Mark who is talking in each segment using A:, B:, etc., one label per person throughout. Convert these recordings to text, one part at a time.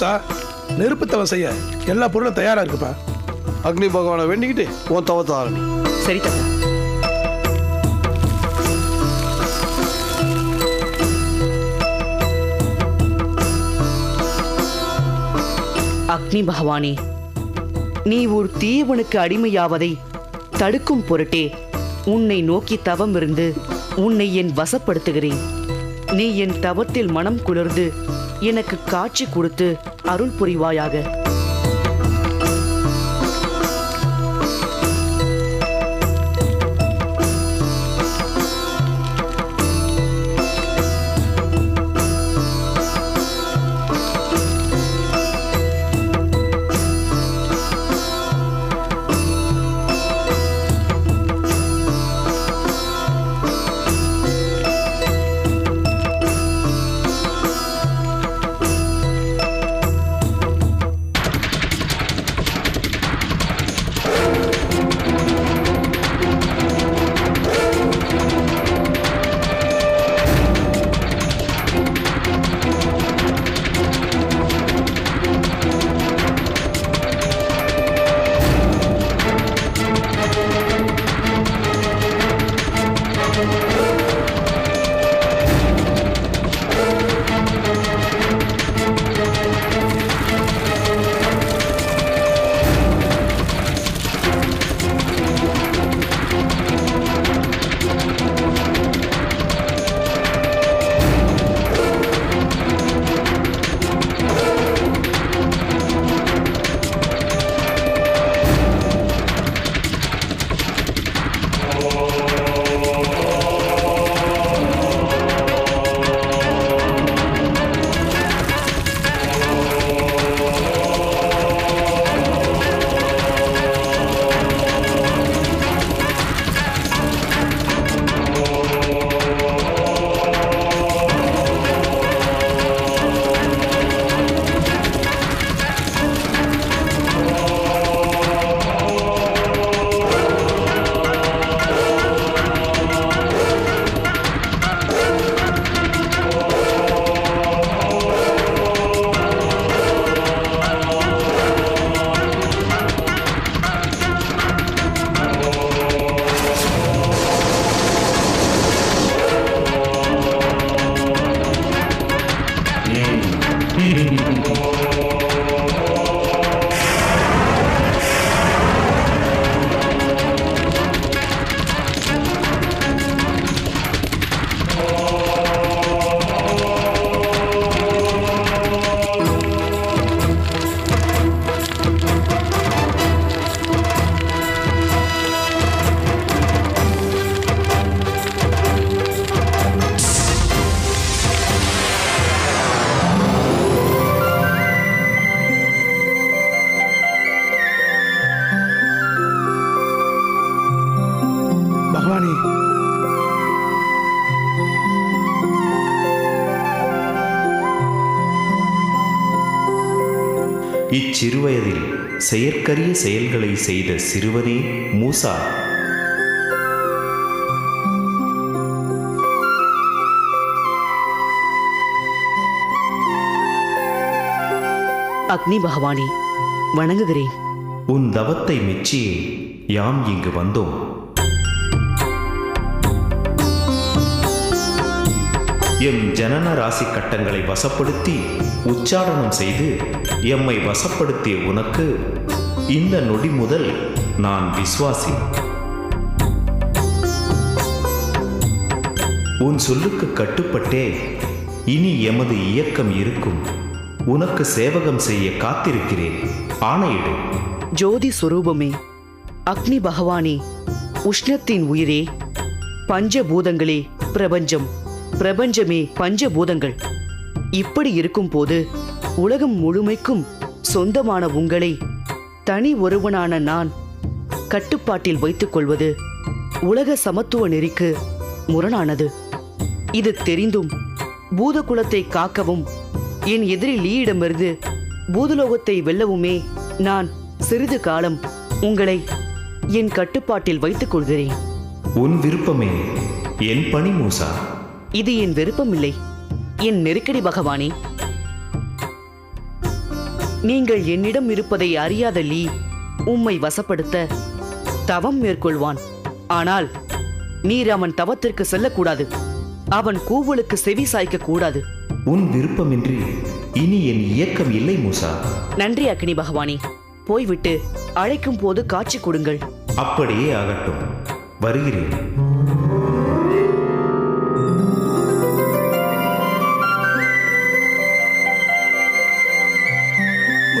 A: மூசா நெருப்பு தவம் செய்ய எல்லா பொருளும் தயாரா இருக்குப்பா.
B: அக்னி பகவானை வேண்டிக்கிட்டு உன் தவத்தை ஆரம்பி.
C: சரி தாத்தா அக்னி பகவானே நீ ஒரு தீயவனுக்கு அடிமையாவதை தடுக்கும் பொருட்டே உன்னை நோக்கி தவம் இருந்து உன்னை என் வசப்படுத்துகிறேன். நீ என் தவத்தில் மனம் குளிர்ந்து எனக்கு காட்சி கொடுத்து அருள் புரிவாயாக.
D: இச்சிறுவயதில் செயற்கரிய செயல்களை செய்த சிறுவனே மூசா.
C: அக்னி பகவானே வணங்குகிறேன்.
D: உன் தவத்தை மெச்சியே யாம் இங்கு வந்தோம். எம் ஜனன ராசி கட்டங்களை வசப்படுத்தி உச்சாடனம் செய்து எம்மை வசப்படுத்திய உனக்கு இந்த நொடி முதல் நான் விசுவாசி. உன் சொல்லுக்கு கட்டுப்பட்டே இனி எமது இயக்கம் இருக்கும். உனக்கு சேவகம் செய்ய காத்திருக்கிறேன். ஆணையிடு.
C: ஜோதி சுரூபமே அக்னி பகவானே உஷ்ணத்தின் உயிரே பஞ்சபூதங்களே பிரபஞ்சம். பிரபஞ்சமே பஞ்சபூதங்கள். இப்படி இருக்கும் போது உலகம் முழுமைக்கும் சொந்தமான உங்களை தனி ஒருவனான நான் கட்டுப்பாட்டில் வைத்துக் கொள்வது உலக சமத்துவ நெறிக்கு முரணானது. இது தெரிந்தும் பூதகுலத்தை காக்கவும் என் எதிரி லீயிடமிருந்து பூதலோகத்தை வெல்லவுமே நான் சிறிது காலம் உங்களை என் கட்டுப்பாட்டில் வைத்துக் கொள்கிறேன்.
D: உன் விருப்பமே என் பணி மூசா
C: இது என் விருப்பமில்லை. என் நெருக்கடி பகவானே. நீங்கள் என்னிடம் இருப்பதை அறியாத லீ உம்மை வசப்படுத்த தவம் மேற்கொள்வான். ஆனால் நீர் அவன் தவத்திற்கு செல்லக்கூடாது. அவன் கூவலுக்கு செவி சாய்க்க கூடாது.
D: உன் விருப்பமின்றி இனி என் இயக்கம் இல்லை மூசா.
C: நன்றி அக்னி பகவானே. போய்விட்டு அழைக்கும் போது காட்சி கொடுங்கள்.
D: அப்படியே ஆகட்டும். வருகிறேன்.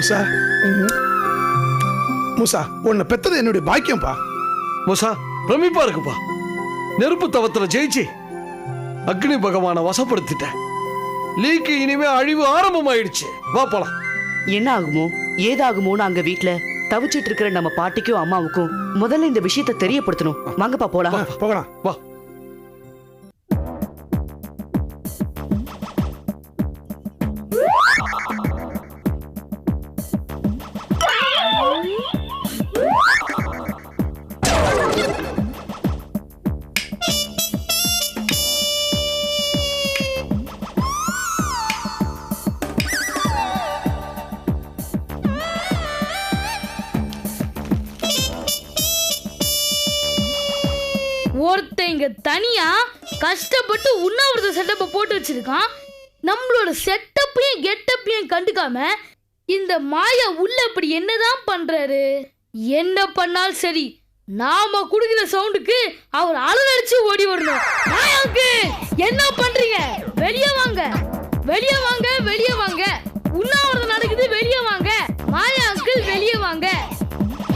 A: முசா. முசா உன்னை பெத்தது என்னுடைய பாக்கியம்பா.
B: முசா பிரமிப்பா இருக்குப்பா. நெருப்பு தவத்துல ஜெயிச்சு அக்னி பகவானை வசப்படுத்திட்டேன். லீக்கு இனிமே அழிவு ஆரம்பமாயிடுச்சு. வா போலாம்.
C: என்ன ஆகுமோ ஏதாகுமோன்னு அங்க வீட்ல தவிச்சிட்டு இருக்கிற நம்ம பாட்டிக்கும் அம்மாவுக்கும் முதல்ல இந்த விஷயத்தை தெரியப்படுத்தணும். வாங்கப்பா போலாம்.
A: போகலாம்.
B: வா.
E: வச்சிருக்கான் நம்மளோட செட்டப்பையும் கெட்டப்பையும் கண்டுக்காம இந்த மாயா உள்ள இப்படி என்னதான் பண்றாரு? என்ன பண்ணாலும் சரி நாம குடுக்கிற சவுண்டுக்கு அவர் அலறடிச்சு ஓடி வரணும். மாயாவுக்கு என்ன பண்றீங்க? வெளியே வாங்க. வெளியே வாங்க வெளியே வாங்க. உண்ணாவிரதம் நடக்குது வெளியே வாங்க. மாயா அங்கிள் வெளியே வாங்க.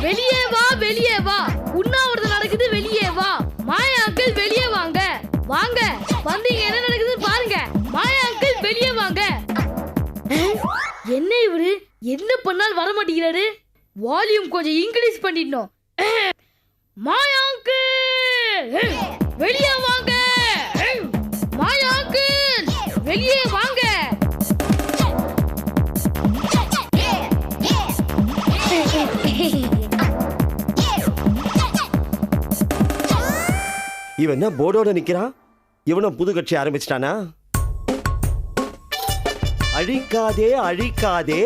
E: வெளியே வா வெளியே வா. உண்ணாவிரதம் நடக்குது வெளியே வா. மாயா அங்கிள் வெளியே வாங்க. வாங்க வந்து இவரு என்ன பண்ணாலும் வர மாட்டேங்கிறாரு வால்யூம் கொஞ்சம் இன்க்ரீஸ் பண்ணிடணும். மாயாங்கு வெளியே வாங்க! மாயாங்கு வெளியே வாங்க!
F: இவன் என்ன போர்டோட நிக்கிறான்? இவனும் புது கட்சி ஆரம்பிச்சிட்டானா? அழிக்காதே அழிக்காதே.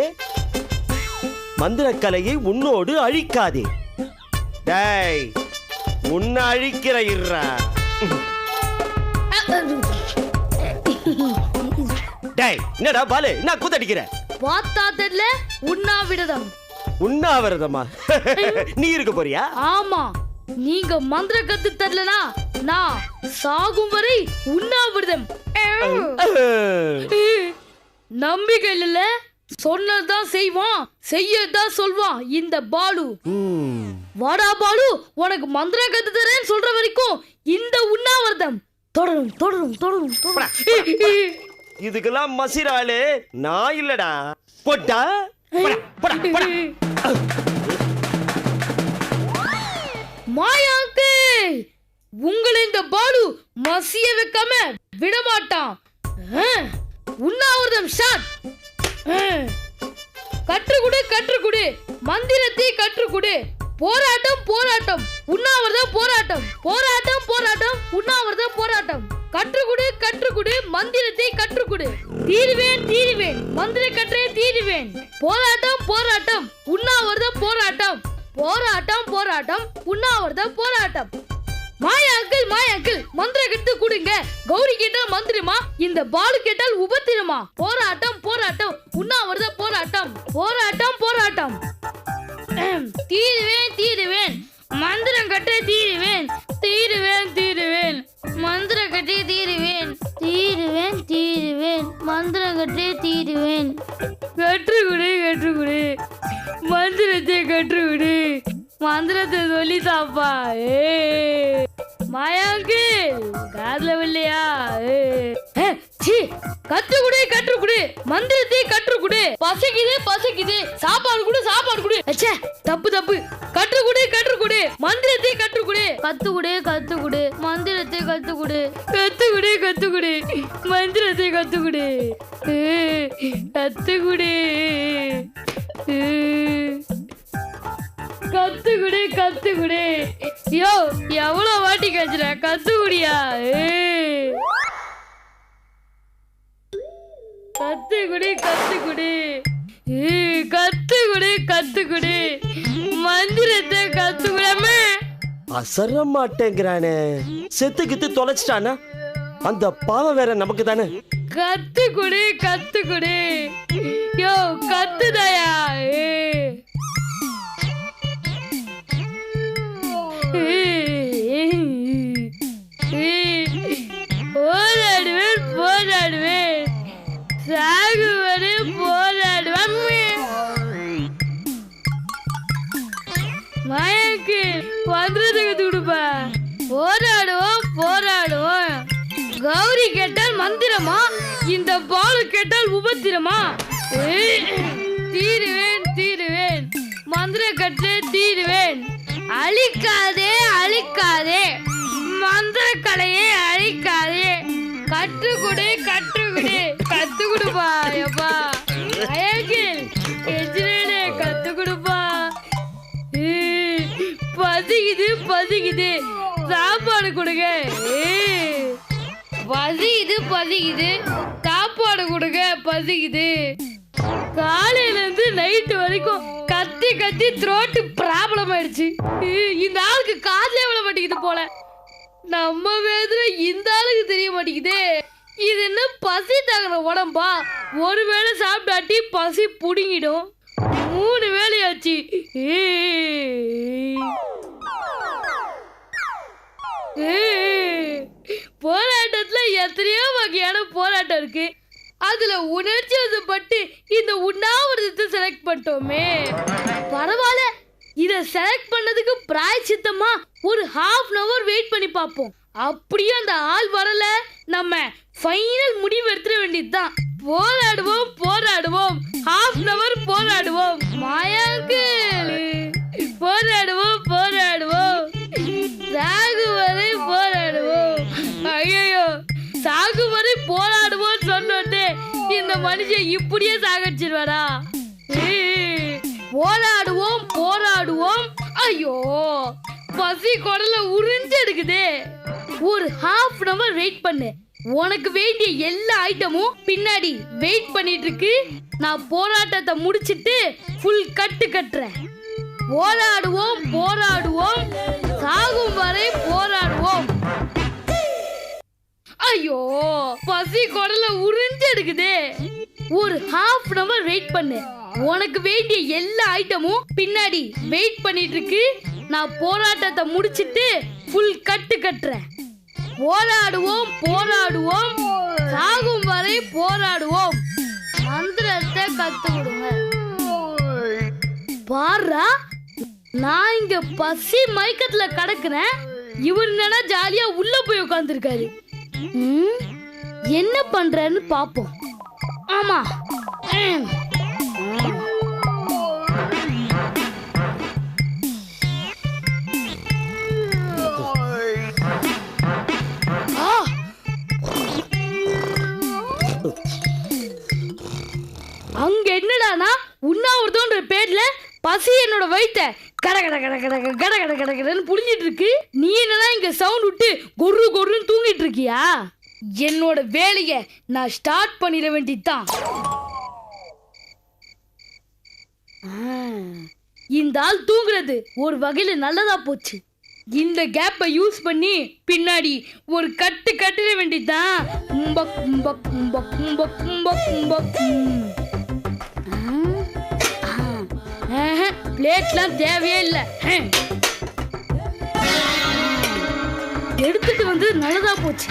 F: மந்திரக்கலையை உன்னோடு அழிக்காதே. டேய் உன்னை அழிக்கிற இருறா டேய் என்னடா பாலு என்ன கூத்தடிக்கிற?
E: பார்த்தா தெரியல உண்ணாவிரதம்
F: உண்ணாவிரதமா நீ இருக்க போறியா?
E: ஆமா நீங்க மந்திர கத்து தரலனா நான் சாகும் வரை உண்ணாவிரதம் நம்பிக்கை இல்ல சொன்னதுதான் செய்வான் செய்யதான் சொல்வான். இந்த பாலு. வாடா பாலு உனக்கு மந்திர கத்து தரேன்னு சொல்ற வரைக்கும் இந்த உண்ணாவிரதம். தொடரும் தொடரும் தொடரும் தொடரும்.
F: இதுக்கெல்லாம் மசிராளு நான் இல்லடா. போட்டா? போடா, போடா, போடா.
E: மாயாக்கு உங்களை இந்த பாலு மசிய வைக்காம விடமாட்டான். உண்ணாவிரதம் ஷாட் கற்றுக்குடு கற்றுக்குடு. மந்திரத்தை கற்றுக்குடு. போராட்டம் போராட்டம். உண்ணாவிரதம் போராட்டம். போராட்டம் போராட்டம். உண்ணாவிரதம் போராட்டம். கற்றுக்குடு கற்றுக்குடு. மந்திரத்தை கற்றுக்குடு. தீருவேன் தீருவேன். மந்திர கற்றே தீருவேன். போராட்டம் போராட்டம். உண்ணாவிரதம் போராட்டம். போராட்டம் போராட்டம். உண்ணாவிரதம் போராட்டம். மாயாக்கள் அங்கிள் மாயா அங்கிள் மந்திர கட்டு கொடுங்க. கௌரி கேட்டால் மந்திரமா? இந்த பாலு கேட்டால் உபத்திரமா? போராட்டம் போராட்டம். உண்ணாவிரத போராட்டம். போராட்டம் போராட்டம். தீருவேன் தீருவேன். மந்திரம் கட்ட தீருவேன். தீருவேன் தீருவேன். மந்திர கட்டே தீருவேன். தீருவேன் தீருவேன். மந்திரம் கட்டே தீருவேன். கற்றுக்குடு கற்றுக்குடு. மந்திரத்தை கற்றுக்குடு. மந்திரத்தை சொல்லி தாப்பா ஏ. மாயாங்கு காதுல இல்லையா கற்றுக்குடு கற்றுக்குடு மந்திரத்தை கற்றுக்குடு பசிக்குது பசிக்குது. சாப்பாடு குடு சாப்பாடு குடு. அச்சே தப்பு தப்பு. கற்றுக்குடு கற்றுக்குடு மந்திரத்தை கற்றுக்குடு கத்து கத்துக்குடு மந்திரத்தை கத்துக்குடு கத்து கத்துக்குடு மந்திரத்தை கத்துக்குடு ஏ, கத்து ஏ. கத்து கத்துக்குடு யோ எவ்வளோ வாட்டி கச்சுற கத்துக்குடியா. கத்துக்குடு கத்துக்குடு. கத்துக்குடு கத்துக்குடு. மந்திரத்தை கத்துக்குடாமே.
F: அசர மாட்டேங்கிறானே. செத்து கித்து தொலைச்சிட்டானா? அந்த பாவம் வேற நமக்கு தானே
E: கத்துக்குடு கத்துக்குடு. மந்திர கட்டு தீருவேன். அழிக்காதே அழிக்காதே. மந்திர கலையை அழிக்காதே. கற்றுக்குடு கற்றுக்குடு. கத்து கொடுப்பா எப்பா அயகில் எஜிரேனே கத்து கொடுப்பா ஏய், பசிக்குது பசிக்குது. சாப்பாடு கொடுங்க. ஏய், பசிக்குது பசிக்குது. சாப்பாடு கொடுங்க பசிக்குது. காலையிலேருந்து நைட்டு வரைக்கும் கத்தி கத்தி த்ரோட்டு ப்ராப்ளம் ஆயிடுச்சு. இந்த ஆளுக்கு காதலே விட மாட்டேங்குது போல. நம்ம வேதனை இந்த ஆளுக்கு தெரிய மாட்டேங்குதே. இது என்ன பசி தகுந்த உடம்பா? ஒரு வேளை சாப்பிட்டாட்டி பசி புடுங்கிடும். மூணு வேலையாச்சு ஏய். போராட்டத்துல எத்தனையோ வகையான போராட்டம் இருக்கு. அதுல உணர்ச்சி வசப்பட்டு இந்த உண்ணாவிரதத்தை செலக்ட் பண்ணிட்டோமே. பரவாயில்ல இத செலக்ட் பண்ணதுக்கு பிராயச்சித்தமா ஒரு ஹாஃப் அன் அவர் வெயிட் பண்ணி பார்ப்போம். அப்படியே அந்த ஆள் வரல நம்ம ஃபைனல் முடிவு எடுத்துட வேண்டியதுதான். போராடுவோம் போராடுவோம். ஹாஃப் அன் அவர் போராடுவோம். மாயாக்கு போராடுவோம் போராடுவோம். சாகு வரை போராடுவோம். ஐயோ சாகு வரை போராடுவோம் சொன்னோம் இந்த மனுஷன் இப்படியே சாகடிச்சிருவாரா? போராடுவோம் போராடுவோம். ஐயோ பசி குடல உறிஞ்சு எடுக்குதே ஒரு ஹாஃப் அன் அவர் வெயிட் பண்ணு. உனக்கு வேண்டிய எல்லா ஐட்டமும் பின்னாடி வெயிட் பண்ணிட்டு இருக்கு நான் போராட்டத்தை முடிச்சிட்டு ஃபுல் கட்டு கட்டுறேன். போராடுவோம் போராடுவோம். சாகும் வரை போராடுவோம். ஐயோ பசி குடல உறிஞ்சு எடுக்குதே ஒரு ஹாஃப் அன் அவர் வெயிட் பண்ணு. உனக்கு வேண்டிய எல்லா ஐட்டமும் பின்னாடி வெயிட் பண்ணிட்டு இருக்கு நான் போராட்டத்தை முடிச்சிட்டு ஃபுல் கட்டு கட்டுறேன். போராடுவோம் போராடுவோம். சாகும் வரை போராடுவோம். மந்திரத்தை கத்து கொடுங்க. பாரா நான் இங்க பசி மயக்கத்துல கிடக்குறேன். இவர் என்னன்னா ஜாலியா உள்ள போய் உட்காந்துருக்காரு என்ன பண்றன்னு பாப்போம். ஆமா. அங்க என்னடானா உண்ணாவிரதம்ன்ற பேர்ல பசி என்னோட வயிற்ற கட கட கட கட கட கட கட கடன்னு புரிஞ்சிட்டு நீ என்னதான் இங்க சவுண்ட் விட்டு கொரு கொருன்னு தூங்கிட்டு இருக்கியா? என்னோட வேலையை நான் ஸ்டார்ட் பண்ணிட வேண்டியதுதான். இந்த ஆள் தூங்குறது ஒரு வகையில் நல்லதா போச்சு. இந்த கேப்பை யூஸ் பண்ணி பின்னாடி ஒரு கட்டு கட்டிட வேண்டியதுதான். கும்ப கும்ப கும்ப கும்ப கும்பக் கும்பக் பிளேட்லாம் தேவையே இல்லை எடுத்துட்டு வந்து நல்லதா போச்சு.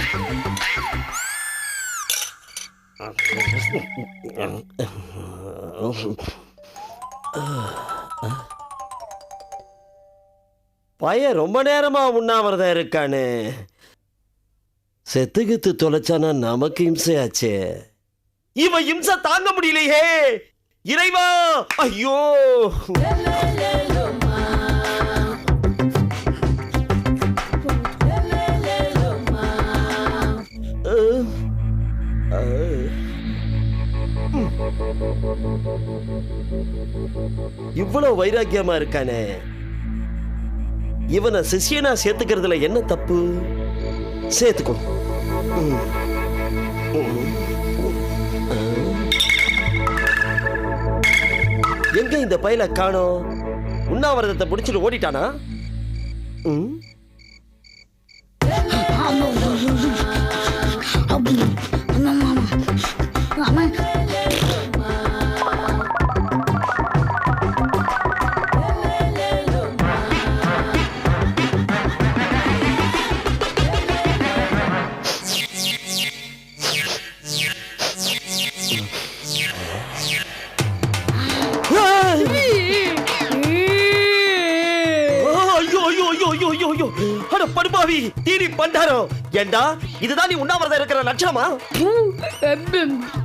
F: பையன் ரொம்ப நேரமா உண்ணாவிரதம் இருக்கானே. செத்துக்கித்து தொலைச்சானா நமக்கு இம்சையாச்சே. இவன் இம்சை தாங்க முடியலையே. இறைவா! ஐயோ! இவ்வளவு வைராக்கியமா இருக்கானே. இவனை சிஷியனா சேர்த்துக்கிறதுல என்ன தப்பு? சேர்த்துக்கோ. எங்க இந்த பையனை காணோம்? உண்ணாவிரதத்தை பிடிச்சிட்டு ஓடிட்டானா? ம்? ஐயோ ஐயோ ஐயோ ஐயோ. ஐயோ ஐயோ அட படுபாவி தீனி பண்டாரோ. ஏண்டா இதுதான் நீ உண்ணாவிரதம் இருக்கிற லட்சணமா?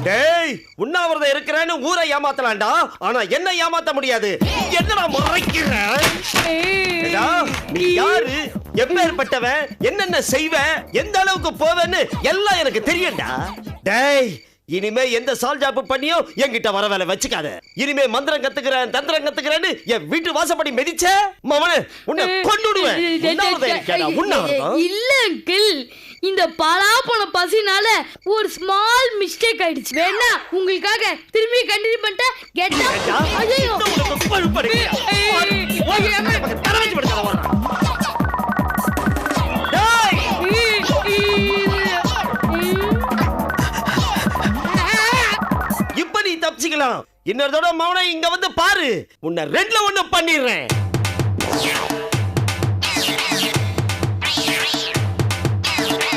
F: டேய் உண்ணாவிரதம் இருக்கிறேன்னு ஊரை ஏமாத்தலாம்டா. ஆனா என்ன ஏமாத்த முடியாது. என்னடா முறைக்கிற? ஏடா, நீ யாரு? எப்பேற்பட்டவன் என்னென்ன செய்வ? எந்த அளவுக்கு போவேன்னு எல்லாம் எனக்கு தெரியும்டா. டேய் இனிமே எந்த சால் ஜாப்பு பண்ணியோ என்கிட்ட வர வேலை வச்சுக்காத இனிமே மந்திரம் கத்துக்கிறேன் தந்திரம் கத்துக்கிறேன்னு என் வீட்டு வாசப்படி மிதிச்ச மவனே உன்னை கொன்னுடுவேன்
E: இல்ல அங்கிள் இந்த பலாப்பழ பசினால ஒரு ஸ்மால் மிஸ்டேக் ஆயிடுச்சு வேணா உங்களுக்காக திரும்பி கண்டினியூ பண்ணிட்டேன் கெட்
F: ஏண்டா,
E: ஐயோ
F: வச்சுக்கலாம். இன்னொரு தடவை மௌனம் இங்க வந்து பாரு. உன்னை ரெண்டுல ஒண்ணு பண்ணிடுறேன்.